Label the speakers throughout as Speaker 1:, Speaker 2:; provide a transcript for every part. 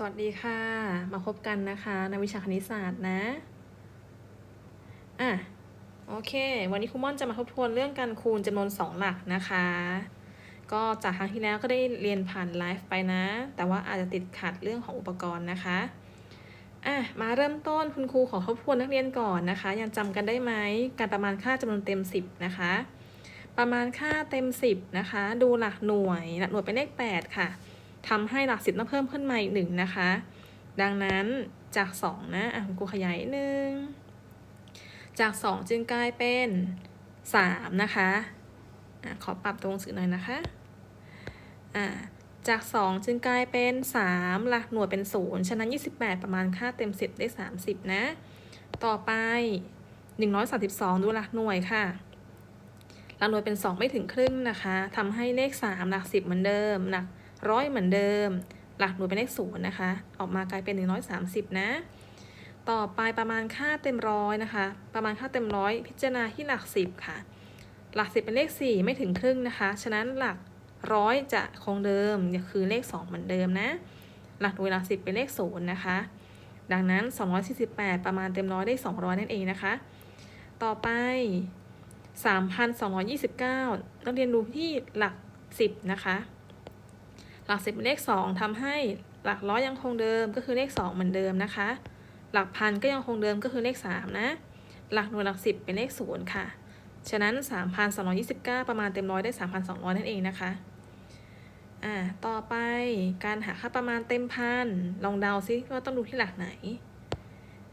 Speaker 1: สวัสดีค่ะ มาพบกันนะคะในวิชาคณิตศาสตร์นะอะโอเค วันนี้ครูม่อนจะมาทบทวนเรื่องการคูณจำนวนสองหลักนะคะ ก็จากครั้งที่แล้วก็ได้เรียนผ่านไลฟ์ไปนะ แต่ว่าอาจจะติดขัดเรื่องของอุปกรณ์นะคะอะมาเริ่มต้นคุณครูขอทบทวนนักเรียนก่อนนะคะ ยังจำกันได้ไหมการประมาณค่าจำนวนเต็ม 10 นะคะ ประมาณค่าเต็ม 10 นะคะ ดูหลักหน่วยหลักหน่วยเป็นเลข 8 ค่ะ ทำให้หลักสิบต้องเพิ่มขึ้นมาอีกหนึ่งนะคะ ดังนั้นจาก 2 นะอะครูขยายหนึ่งจาก 2 จึงกลายเป็น 3 นะคะอะขอปรับตรงสื่อหน่อยนะคะอะจาก 2 จึงกลายเป็น 3 หลักหน่วยเป็น 0 ฉะนั้น 28 ประมาณค่าเต็ม 10 ได้ 30 นะ ต่อไป 132 ดูหลักหน่วยค่ะ หลักหน่วยเป็น 2 ไม่ถึงครึ่งนะคะทำให้เลข 3 หลัก 10 เหมือนเดิม หลัก ร้อยเหมือนเดิม หลักหน่วยเป็นเลขศูนย์นะคะ ออกมากลายเป็น 130 นะ ต่อไปประมาณค่าเต็มร้อยนะคะ ประมาณค่าเต็มร้อยพิจารณาที่หลัก 10 ค่ะ หลัก 10 เป็นเลข 4 ไม่ถึงครึ่งนะคะ ฉะนั้นหลักร้อยจะคงเดิมคือเลข 2 เหมือนเดิมนะ หลักหน่วยหลัก 10 เป็นเลข0นะคะ ดังนั้น 248 ประมาณเต็มร้อยได้ 200 นั่นเองนะคะ ต่อไป3,229ต้องเรียนรู้ที่หลัก 10 นะคะ หลักสิบเป็นเลข 2ทำให้หลักร้อยยังคงเดิมก็คือเลข 2 เหมือนเดิมนะคะ หลักพันก็ยังคงเดิมก็คือเลข 3 นะ หลักหน่วยหลักสิบเป็นเลข 0 ค่ะ ฉะนั้น 3,229 ประมาณเต็มร้อยได้ 3,200 นั่นเองนะคะอ่าต่อไปการหาค่าประมาณเต็มพันลองเดาซิว่าต้องดูที่หลักไหน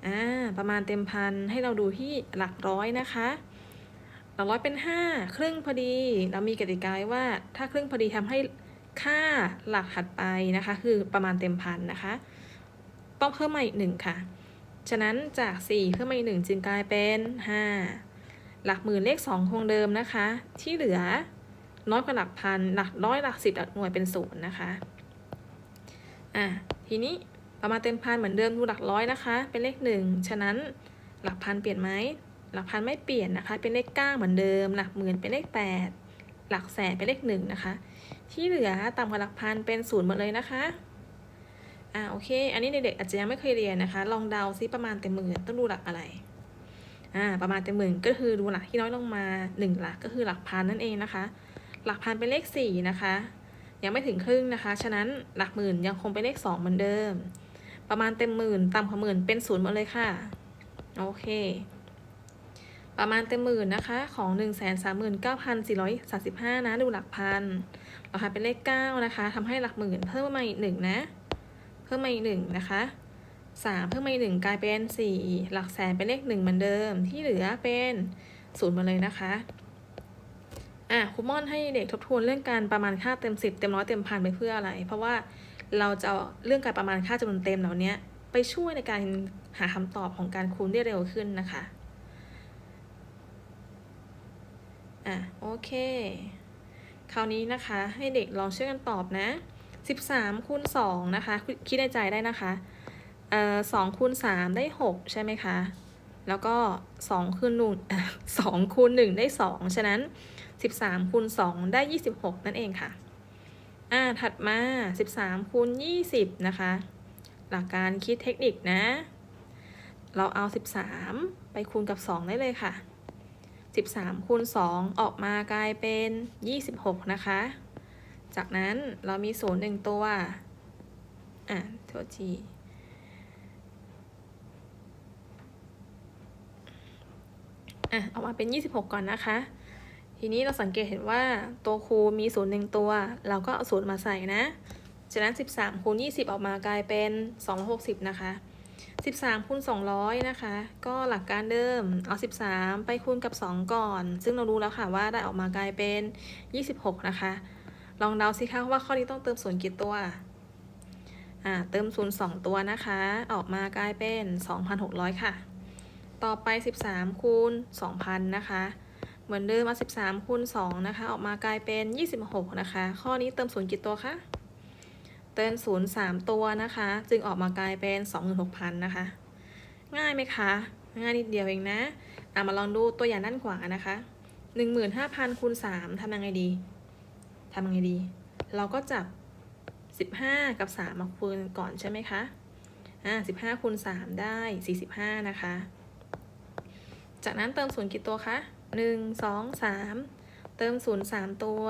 Speaker 1: อ่าประมาณเต็มพันให้เราดูที่หลักร้อยนะคะหลักร้อยเป็น 5 ครึ่งพอดี เรามีกติกาว่าถ้าครึ่งพอดีทำให้ ค่าหลักถัดไปนะคะ คือประมาณเต็มพันนะคะ ต้องเพิ่มมาอีกหนึ่งค่ะ ฉะนั้นจาก 4 เพิ่มมาอีกหนึ่งจึงกลายเป็น 5 หลักหมื่นเลข 2 คงเดิมนะคะ ที่เหลือน้อยกว่าหลักพัน หลักร้อยหลักสิบหลักหน่วยเป็นศูนย์นะคะอะทีนี้ประมาณเต็มพันเหมือนเดิมดูหลักร้อยนะคะ เป็นเลข1ฉะนั้นหลักพันเปลี่ยนไหมหลักพันไม่เปลี่ยนนะคะ เป็นเลข9เหมือนเดิม หลักหมื่นเป็นเลข8หลักแสนเป็นเลข1นะคะ ที่เหลือต่ำกว่าหลักพันเป็นศูนย์หมดเลยนะคะ อ่าโอเค อันนี้เด็กๆอาจจะยังไม่เคยเรียนนะคะ ลองเดาซิประมาณเต็มหมื่นต้องดูหลักอะไร อ่าประมาณเต็มหมื่นก็คือดูหลักที่น้อยลงมาหนึ่งหลักก็คือหลักพันนั่นเองนะคะ หลักพันเป็นเลขสี่นะคะ ยังไม่ถึงครึ่งนะคะ ฉะนั้นหลักหมื่นยังคงเป็นเลขสองเหมือนเดิม ประมาณเต็มหมื่นต่ำกว่าหมื่นเป็นศูนย์หมดเลยค่ะ โอเคประมาณเต็มหมื่นนะคะ ของ 1 3 9 4 3 5 นะ ดูหลักพัน ราคาเป็นเลข9นะคะทำให้หลักหมื่นเพิ่มมาอีกหนึ่งนะ เพิ่มมาอีกหนึ่งนะคะ3เพิ่มมาอีกหนึ่งกลายเป็น 4 หลักแสนเป็นเลข1เหมือนเดิม ที่เหลือเป็นศูนย์มาเลยนะคะอะครูม่อนให้เด็กทบทวนเรื่องการประมาณค่าเต็ม 10 เต็มร้อยเต็มพันไปเพื่ออะไร เพราะว่าเราจะเอาเรื่องการประมาณค่าจำนวนเต็มเหล่านี้ไปช่วยในการหาคำตอบของการคูณได้เร็วขึ้นนะคะ อะ โอเค คราวนี้นะคะให้เด็กลองช่วยกันตอบนะ 13คูณ2นะคะ คิดในใจได้นะคะเอ่อ2คูณ3ได้ 6 ใช่ไหมคะ แล้วก็ 2คูณ1 2คูณ1ได้ 2 ฉะนั้น 13คูณ2ได้ 26 นั่นเองค่ะ อ่า ถัดมา 13คูณ20 นะคะ หลักการคิดเทคนิคนะ เราเอา 13 ไปคูณกับ 2 ได้เลยค่ะ 13คูณ2ออกมากลายเป็น 26 นะคะ จากนั้นเรามีศูนย์หนึ่งตัว อะโทษทีอะออกมาเป็น 26 ก่อนนะคะ ทีนี้เราสังเกตเห็นว่าตัวคูมีศูนย์หนึ่งตัว เราก็เอาศูนย์มาใส่นะ ฉะนั้น 13คูณ20 ออกมากลายเป็น 260 นะคะ 13คูณ200 นะคะ ก็หลักการเดิมเอา 13 ไปคูณกับ 2 ก่อน ซึ่งเรารู้แล้วค่ะว่าได้ออกมากลายเป็น 26 นะคะ ลองเดาสิคะว่าข้อนี้ต้องเติมศูนย์กี่ตัว อ่า เติมศูนย์2ตัวนะคะ ออกมากลายเป็น 2,600 ค่ะ ต่อไป 13คูณ2,000 นะคะ เหมือนเดิมเอา13คูณ2นะคะ ออกมากลายเป็น 26 นะคะ ข้อนี้เติมศูนย์กี่ตัวคะ เติมศูนย์สามตัวนะคะ จึงออกมากลายเป็นสองหมื่นหกพันนะคะ ง่ายไหมคะ ง่ายนิดเดียวเองนะอามาลองดูตัวอย่างด้านขวานะคะหนึ่งหมื่นห้าพันคูณสามทำยังไงดีทำยังไงดี เราก็จับสิบห้ากับสามมาคูณก่อนใช่ไหมคะอ่าสิบห้าคูณสามได้สี่สิบห้านะคะ จากนั้นเติมศูนย์กี่ตัวคะหนึ่งสองสามเติมศูนย์สามตัว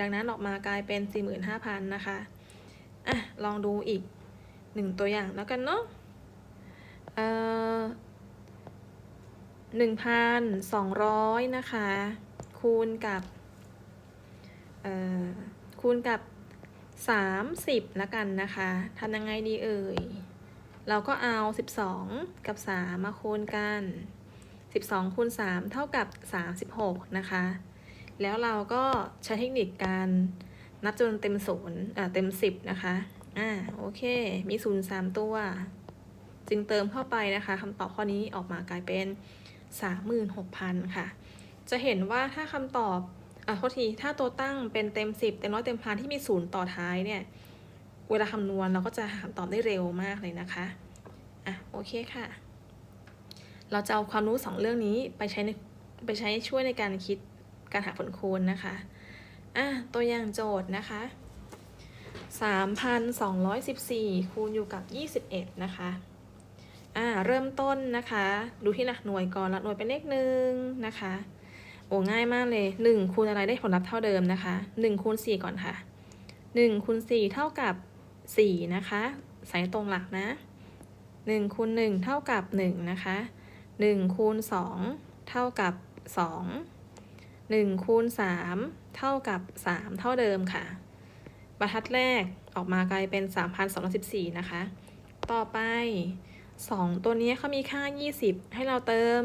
Speaker 1: ดังนั้นออกมากลายเป็นสี่หมื่นห้าพันนะคะ อะลองดูอีกหนึ่งตัวอย่างแล้วกันเนาะเอ่อหนึ่งพันสองร้อยนะคะ คูณกับเอ่อคูณกับ30ละกันนะคะทำยังไงดีเอ่ย เราก็เอา12กับ3มมาคูณกัน12คูณ3เท่ากับ36นะคะ แล้วเราก็ใช้เทคนิคการ นับจำนวนเต็มศูนย์เต็ม10นะคะ อ่า โอเค มีศูนย์3ตัว จึงเติมเข้าไปนะคะคำตอบข้อนี้ออกมากลายเป็น36,000ค่ะ จะเห็นว่าถ้าคำตอบอะโทษที ถ้าตัวตั้งเป็นเต็มสิบเต็มร้อยเต็มพันที่มีศูนย์ต่อท้ายเนี่ย เวลาคำนวณเราก็จะหาคำตอบได้เร็วมากเลยนะคะ อะ โอเคค่ะ เราจะเอาความรู้สองเรื่องนี้ไปใช้ไปใช้ช่วยในการคิดการหาผลคูณนะคะ อะตัวอย่างโจทย์นะคะสามพันสองร้อยสิบสี่คูณอยู่กับยี่สิบเอ็ดนะคะ อ่า เริ่มต้นนะคะ ดูที่หลักหน่วยก่อน หลักหน่วยเป็นเลขหนึ่งนะคะ โอ้ง่ายมากเลยหนึ่งคูณอะไรได้ผลลัพธ์เท่าเดิมนะคะหนึ่งคูณสี่ก่อนค่ะหนึ่งคูณสี่เท่ากับสี่นะคะใส่ตรงหลักนะหนึ่งคูณหนึ่งเท่ากับหนึ่งนะคะหนึ่งคูณสองเท่ากับสองหนึ่งคูณสาม เท่ากับสามเท่าเดิมค่ะ บรรทัดแรกออกมากลายเป็นสามพันสองร้อยสิบสี่นะคะ ต่อไปสองตัวนี้เขามีค่ายี่สิบให้เราเติม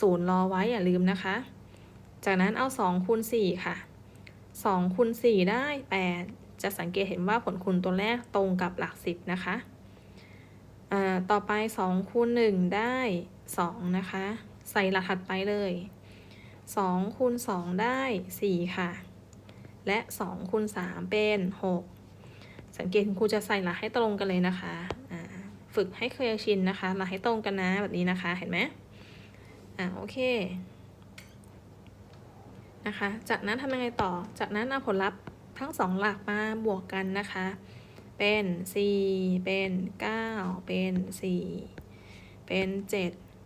Speaker 1: ศูนย์รอไว้อย่าลืมนะคะ จากนั้นเอา 2 คูณ 4 ค่ะ 2 คูณ 4 ได้ 8 จะสังเกตเห็นว่าผลคูณตัวแรกตรงกับหลัก 10 นะคะต่อไป 2 คูณ 1 ได้ 2 นะคะ ใส่หลักถัดไปเลย 2 คูณ 2 ได้ 4 ค่ะ และ2คูณ3เป็น 6 สังเกตครูจะใส่หลักให้ตรงกันเลยนะคะฝึกให้เคยชินนะคะหลักให้ตรงกันนะแบบนี้นะคะเห็นไหมอ่าโอเคนะคะ จากนั้นทำยังไงต่อ จากนั้นเอาผลลัพธ์ทั้งสองหลักมาบวกกันนะคะ เป็น 4 เป็น 9 เป็น 4 เป็น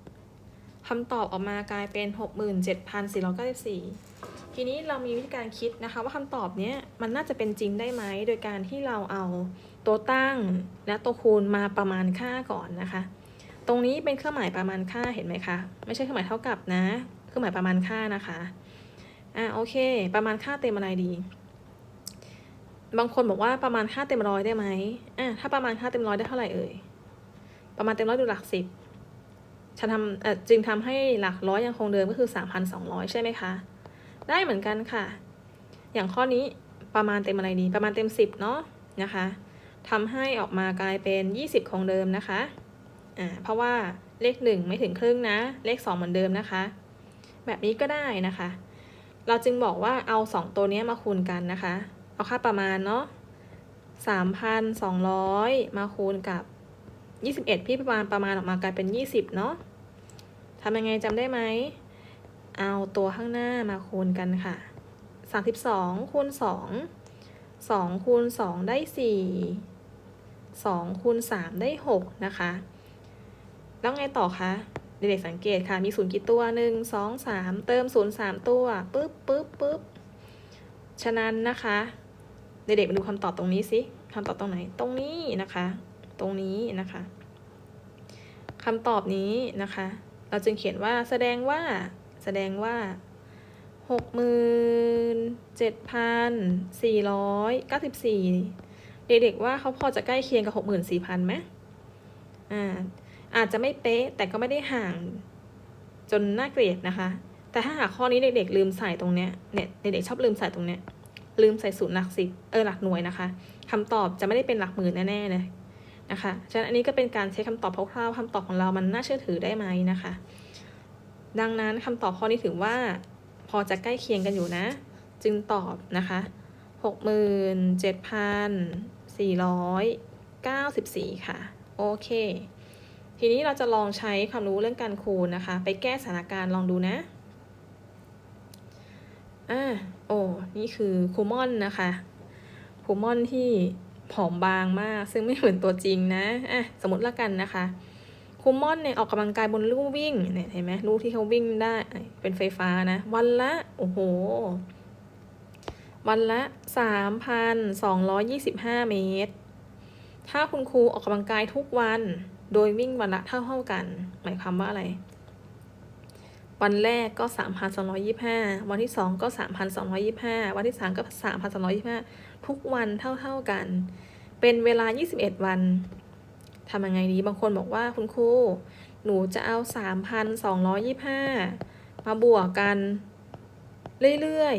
Speaker 1: 7คำตอบออกมากลายเป็น 67,494 ทีนี้เรามีวิธีการคิดนะคะ ว่าคำตอบเนี้ยมันน่าจะเป็นจริงได้ไหมโดยการที่เราเอาตัวตั้งและตัวคูณมาประมาณค่าก่อนนะคะ ตรงนี้เป็นเครื่องหมายประมาณค่าเห็นไหมคะไม่ใช่เครื่องหมายเท่ากับนะ เครื่องหมายประมาณค่านะคะอ่าโอเค ประมาณค่าเต็มอะไรดี บางคนบอกว่าประมาณค่าเต็มร้อยได้ไหมอ่าถ้าประมาณค่าเต็มร้อยได้เท่าไหร่เอ่ยประมาณเต็มร้อยดูหลักสิบฉันทำจึงทำให้หลักร้อยยังคงเดิมก็คือสามพันสองร้อยใช่ไหมคะ ได้เหมือนกันค่ะ อย่างข้อนี้ประมาณเต็มอะไรดี ประมาณเต็มสิบเนาะนะคะทำให้ออกมากลายเป็นยี่สิบคงเดิมนะคะอ่าเพราะว่าเลขหนึ่งไม่ถึงครึ่งนะ เลขสองเหมือนเดิมนะคะ แบบนี้ก็ได้นะคะ เราจึงบอกว่าเอา 2 ตัวนี้มาคูณกันนะคะ เอาค่าประมาณเนาะ3,200 มาคูณกับ 21 พี่ประมาณประมาณออกมากลายเป็น 20 เนาะทำยังไงจำได้ไหม เอาตัวข้างหน้ามาคูณกันค่ะ 32คูณ2 2คูณ2ได้ 4 2คูณ3ได้ 6 นะคะ แล้วไงต่อคะเด็กๆสังเกตค่ะ มีศูนย์กี่ตัวหนึ่งสองสามเติมศูนย์สามตัวปึ๊บปึ๊บปึ๊บฉะนั้นนะคะ เด็กๆมาดูคำตอบตรงนี้สิคำตอบตรงไหน ตรงนี้นะคะ ตรงนี้นะคะคำตอบนี้นะคะ เราจึงเขียนว่าแสดงว่า แสดงว่าหกหมื่นเจ็ดพันสี่ร้อยเก้าสิบสี่เด็กๆว่าเขาพอจะใกล้เคียงกับหกหมื่นสี่พันไหมอ่าอาจจะไม่เป๊ะแต่ก็ไม่ได้ห่างจนน่าเกลียดนะคะ แต่ถ้าหากข้อนี้เด็กๆ ลืมใส่ตรงเนี้ยเนี่ยเด็กๆชอบลืมใส่ตรงเนี้ยลืมใส่ศูนย์หลักสิบเออหลักหน่วยนะคะคำตอบจะไม่ได้เป็นหลักหมื่นแน่ๆเลยนะคะ ฉะนั้นอันนี้ก็เป็นการเช็คคำตอบคร่าวๆคำตอบของเรามันน่าเชื่อถือได้ไหมนะคะ ดังนั้นคำตอบข้อนี้ถือว่า พอจะใกล้เคียงกันอยู่นะ จึงตอบนะคะหกหมื่นเจ็ดพันสี่ร้อยเก้าสิบสี่ค่ะ โอเค ทีนี้เราจะลองใช้ความรู้เรื่องการคูณนะคะ ไปแก้สถานการณ์ลองดูนะอ่าโอ้ นี่คือคูมอนนะคะคูมอนที่ผอมบางมาก ซึ่งไม่เหมือนตัวจริงนะอะสมมติละกันนะคะ คูม่อนเนี่ยออกกำลังกายบนลู่วิ่งเนี่ยเห็นไหมลู่ที่เขาวิ่งได้เป็นไฟฟ้านะ วันละ โอ้โห วันละ 3,225 เมตร ถ้าคุณครูออกกำลังกายทุกวัน โดยวิ่งวันละเท่าเท่ากัน หมายความว่าอะไร วันแรกก็ 3,225 วันที่ 2 ก็ 3,225 วันที่ 3 ก็ 3,225 ทุกวันเท่าเท่ากัน เป็นเวลา 21 วัน ทำยังไงดีบางคนบอกว่าคุณครูหนูจะเอา3,225มาบวกกัน เรื่อย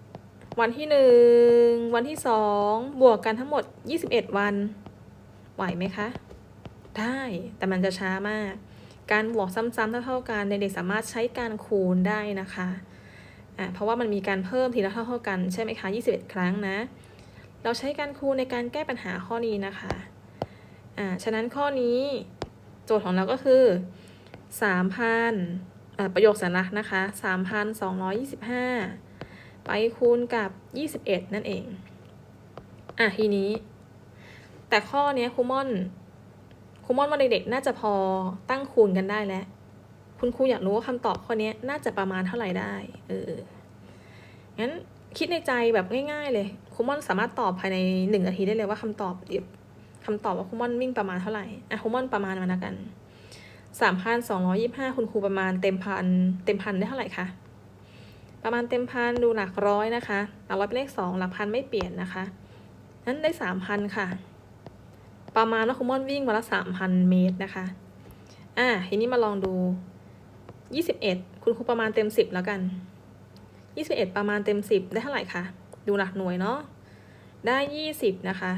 Speaker 1: ๆ วันที่หนึ่งวันที่สองบวกกันทั้งหมด21วัน ไหวไหมคะ ได้ แต่มันจะช้ามาก การบวกซ้ำๆเท่าๆกันเด็กๆสามารถใช้การคูณได้นะคะอะเพราะว่ามันมีการเพิ่มทีละเท่าๆกันใช่ไหมคะ 21 ครั้งนะ เราใช้การคูณในการแก้ปัญหาข้อนี้นะคะ อ่า ฉะนั้นข้อนี้โจทย์ของเราก็คือ3,000อ่าประโยคสัญลักษณ์นะคะ3,225ไปคูณกับ21นั่นเอง อะทีนี้ แต่ข้อนี้ครูม่อนครูม่อนว่าเด็กๆน่าจะพอตั้งคูณกันได้แล้ว คุณครูอยากรู้ว่าคำตอบข้อนี้น่าจะประมาณเท่าไหร่ได้ เออ งั้นคิดในใจแบบง่าย ๆ เลยครูม่อนสามารถตอบภายในหนึ่งนาทีได้เลยว่าคำตอบ คำตอบว่าคูมอนวิ่งประมาณเท่าไหร่อะคูมอนประมาณมาแล้วกันสามพันสองร้อยี่ห้าคุณครูประมาณเต็มพันเต็มพันได้เท่าไหร่คะประมาณเต็มพันดูหลักร้อยนะคะหลักร้อยเป็นเลขสองหลักพันไม่เปลี่ยนนะคะนั้นได้สามพันค่ะ ประมาณว่าคุณมอนวิ่งวันละสามพันเมตรนะคะอะทีนี้มาลองดูยี่สิบเอ็ดคุณครูประมาณเต็มสิบแล้วกันยี่สิบเอ็ดประมาณเต็มสิบได้เท่าไหร่คะดูหลักหน่วยเนาะได้ยี่สิบนะคะ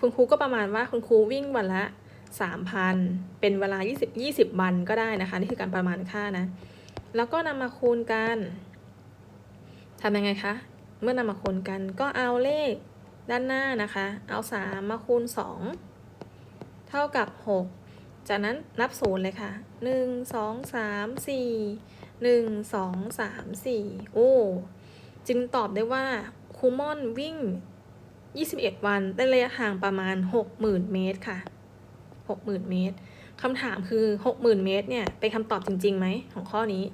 Speaker 1: คุณครูก็ประมาณว่าคุณครูวิ่งวันละสามพันเป็นเวลายี่สิบยี่สิบวันก็ได้นะคะ นี่คือการประมาณค่านะ แล้วก็นำมาคูณกันทำยังไงคะ เมื่อนำมาคูณกันก็เอาเลขด้านหน้านะคะ เอาสามาคูณสองเท่ากับหกจากนั้นนับศูนย์เลยค่ะหนึ่งสองสามสี่หนึ่งสองสามสี่โอ้ จึงตอบได้ว่าครูม่อนวิ่ง 21 วันได้ระยะทางประมาณ 60,000 เมตรค่ะ 60,000 เมตรคำถามคือ 60,000 เมตรเนี่ยเป็นคำตอบจริงๆไหมของข้อนี้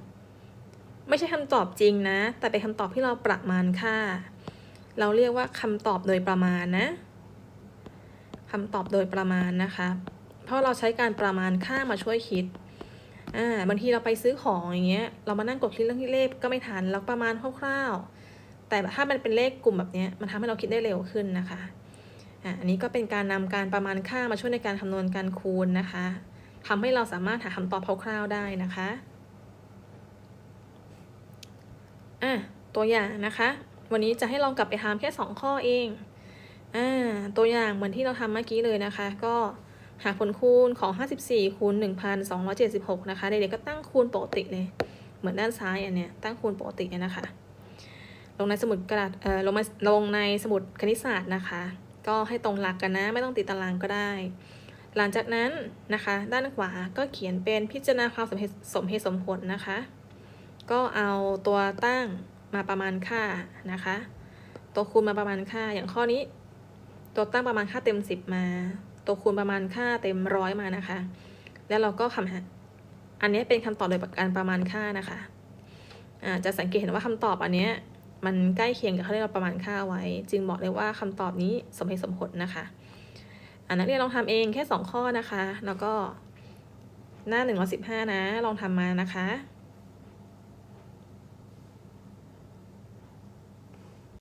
Speaker 1: ไม่ใช่คำตอบจริงนะ แต่เป็นคำตอบที่เราประมาณค่า เราเรียกว่าคำตอบโดยประมาณนะคำตอบโดยประมาณนะคะ เพราะเราใช้การประมาณค่ามาช่วยคิดอ่าบางทีเราไปซื้อของอย่างเงี้ยเรามานั่งกดคลิกเรื่องที่เลขก็ไม่ทันเราประมาณคร่าวๆ แต่ถ้ามันเป็นเลขกลุ่มแบบนี้มันทำให้เราคิดได้เร็วขึ้นนะคะอ่าอันนี้ก็เป็นการนำการประมาณค่ามาช่วยในการคำนวณการคูณนะคะทำให้เราสามารถหาคำตอบคร่าวๆได้นะคะอะตัวอย่างนะคะ วันนี้จะให้ลองกลับไปทำแค่ 2 ข้อเองอ่าตัวอย่างเหมือนที่เราทำเมื่อกี้เลยนะคะ ก็หาผลคูณของ 54คูณ1,276 นะคะเด็กๆก็ตั้งคูณปกติเลย เหมือนด้านซ้ายอันเนี้ยตั้งคูณปกติเนี่ยนะคะ ลงในสมุดกระดาษเอ่อลงมาลงในสมุดคณิตศาสตร์นะคะ ก็ให้ตรงหลักกันนะ ไม่ต้องติดตารางก็ได้ หลังจากนั้นนะคะ ด้านขวาก็เขียนเป็นพิจารณาความสมเหตุสมเหตุสมผลนะคะ ก็เอาตัวตั้งมาประมาณค่านะคะ ตัวคูณมาประมาณค่าอย่างข้อนี้ ตัวตั้งประมาณค่าเต็ม 10 มา ตัวคูณประมาณค่าเต็มร้อยมานะคะ แล้วเราก็คำหาอันนี้เป็นคำตอบโดยการประมาณค่านะคะอ่าจะสังเกตเห็นว่าคำตอบอันเนี้ย มันใกล้เคียงกับเขาที่เราประมาณค่าไว้ จึงบอกเลยว่าคำตอบนี้สมเหตุสมผลนะคะอันนักเรียนลองทำเองแค่ 2 ข้อนะคะ แล้วก็หน้า 115 นะ ลองทำมานะคะ